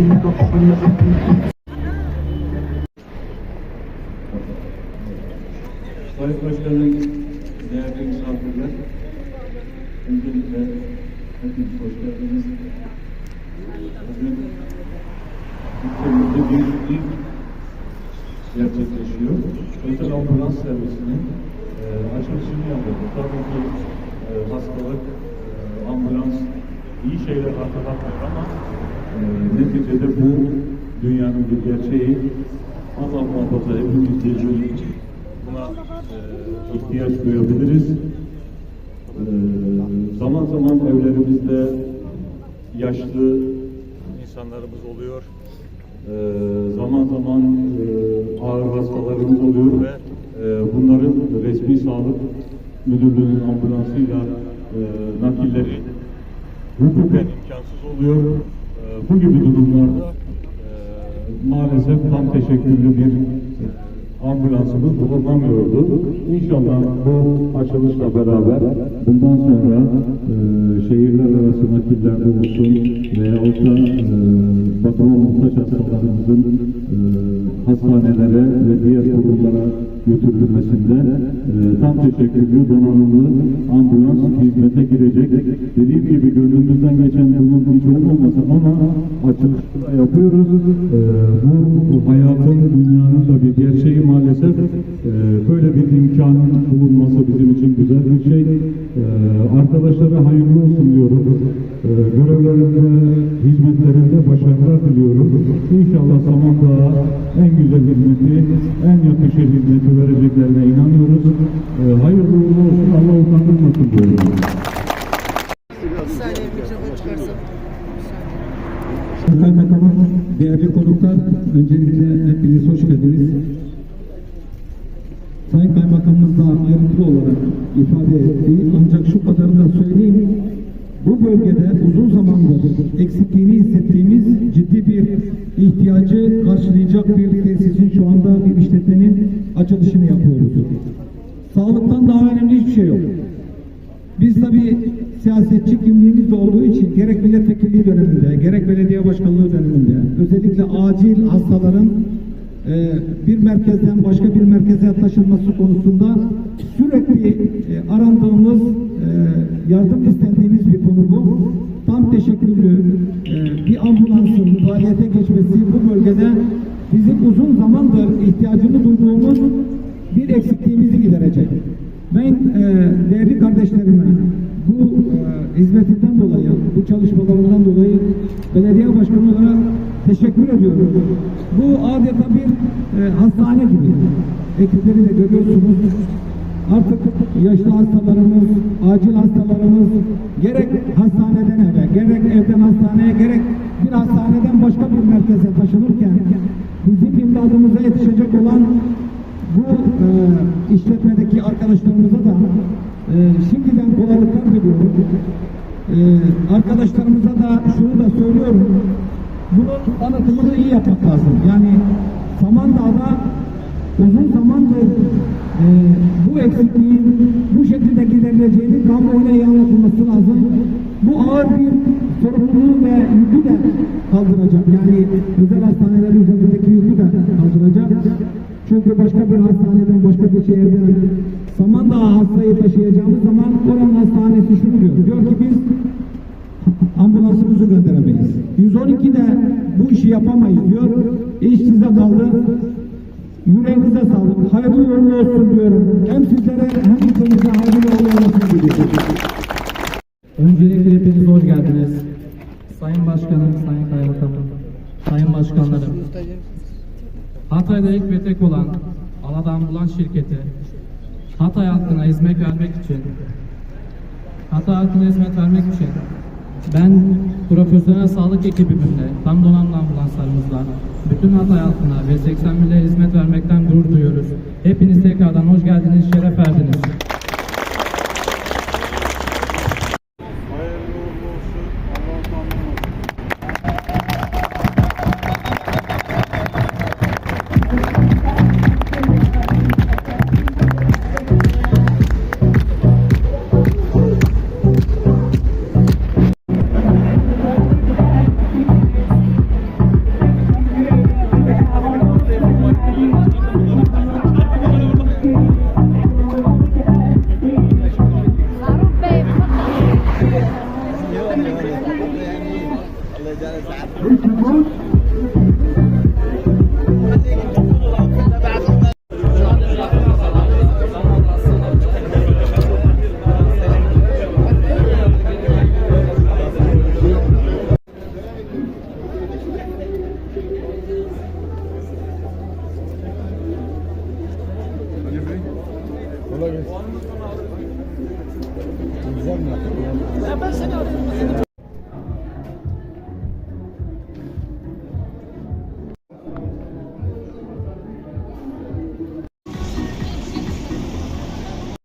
Sayın Başkanım, değerli misafirler, öncelikle hepiniz hoş geldiniz. Bugün ülkemizde bir ilk gerçekleşiyor. Özel ambulans servisinin e, açılışını yapıyoruz. Tabii ki e, hastalık, e, ambulans iyi şeyler hatırlatmıyor ama e, neticede bu dünyanın bir gerçeği. Allah muhafaza hepimiz gün buna e, ihtiyaç duyabiliriz. E, zaman zaman evlerimizde yaşlı insanlarımız oluyor. E, zaman zaman e, ağır hastalarımız oluyor ve e, bunların resmi sağlık müdürlüğünün ambulansıyla e, nakilleri hukuken imkansız oluyor. Bu gibi durumlarda e, maalesef tam teşekküllü bir ambulansımız bulunamıyordu. İnşallah bu açılışla beraber bundan sonra e, şehirler arası nakillerde olsun veyahut da e, bakıma muhtaç hastalarımızın e, hastanelere ve diğer kurumlara götürülmesinde e, tam teşekkürlü donanımlı ambulans hizmete girecek. Dediğim gibi gönlümüzden geçen bunun hiç olmaması ama açılışta yapıyoruz. E, bu, bu hayatın, dünyanın da bir gerçeği maalesef. E, böyle bir imkanın bulunması bizim için güzel bir şey. E, arkadaşlara hayırlı olsun diyorum. Görevlerinde, hizmetlerinde başarılar diliyorum. İnşallah Samandağ'a en güzel hizmeti, en yakışır hizmeti vereceklerine inanıyoruz. E, hayırlı uğurlu olsun, Allah utandırmasın diyorum. Bir saniye mikrofon. Sayın Bakanım, değerli konuklar, öncelikle hepiniz hoş geldiniz. Sayın Kaymakamımız da ayrıntılı olarak ifade etti. Ancak şu kadarını da söyleyeyim. Bu bölgede uzun zamandır eksikliğini hissettiğimiz ciddi bir ihtiyacı karşılayacak bir tesisin şu anda bir işletmenin açılışını yapıyoruz. Sağlıktan daha önemli hiçbir şey yok. Biz tabii siyasetçi kimliğimiz de olduğu için gerek milletvekilliği döneminde, gerek belediye başkanlığı döneminde özellikle acil hastaların e, bir merkezden başka bir merkeze taşınması konusunda sürekli e, arandığımız, e, yardım istendiğimiz bir konu bu. Tam teşekkürlü e, bir ambulansın faaliyete geçmesi bu bölgede bizim uzun zamandır ihtiyacını duyduğumuz bir eksikliğimizi giderecek. Ben e, değerli kardeşlerime bu e, hizmetinden dolayı, bu çalışmalarından dolayı belediye başkanı olarak teşekkür ediyorum. Bu adeta bir e, hastane gibi. Ekipleri de görüyorsunuz. Artık yaşlı hastalarımız, acil hastalarımız gerek hastaneden eve, gerek evden hastaneye, gerek bir hastaneden başka bir merkeze taşınırken bizim imdadımıza yetişecek olan bu e, işletmedeki arkadaşlarımıza da e, şimdiden kolaylıklar diliyorum. E, arkadaşlarımıza da şunu da söylüyorum. Bunun tanıtımını iyi yapmak lazım. Yani Samandağ'da uzun zamandır e, bu eksikliğin bu şekilde giderileceğini kamuoyuna ilan yapılması lazım. Bu ağır bir sorumluluğu ve yükü de kaldıracak. Yani özel hastaneler üzerindeki yükü de kaldıracak. Çünkü başka bir hastaneden, başka bir şehirden Samandağ hastayı taşıyacağımız zaman oranın hastanesi şunu diyor. Diyor ki biz ambulansımızı gönderemeyiz. 112 de bu işi yapamayız diyor. İş size kaldı. Hayırlı uğurlu olsun diyorum. Hem sizlere hem ülkemize hayırlı uğurlu olsun diliyorum. Öncelikle hepiniz hoş geldiniz. Sayın Başkanım, Sayın Kaymakamım, Sayın Başkanlarım. Hatay'da ilk ve tek olan Alada Ambulans Şirketi, Hatay halkına hizmet vermek için, Hatay halkına hizmet vermek için ben profesyonel sağlık ekibimle, tam donanımlı ambulanslarımızla bütün Hatay halkına ve 80 mile hizmet vermekten gurur duyuyoruz. Hepiniz tekrardan hoş geldiniz, şeref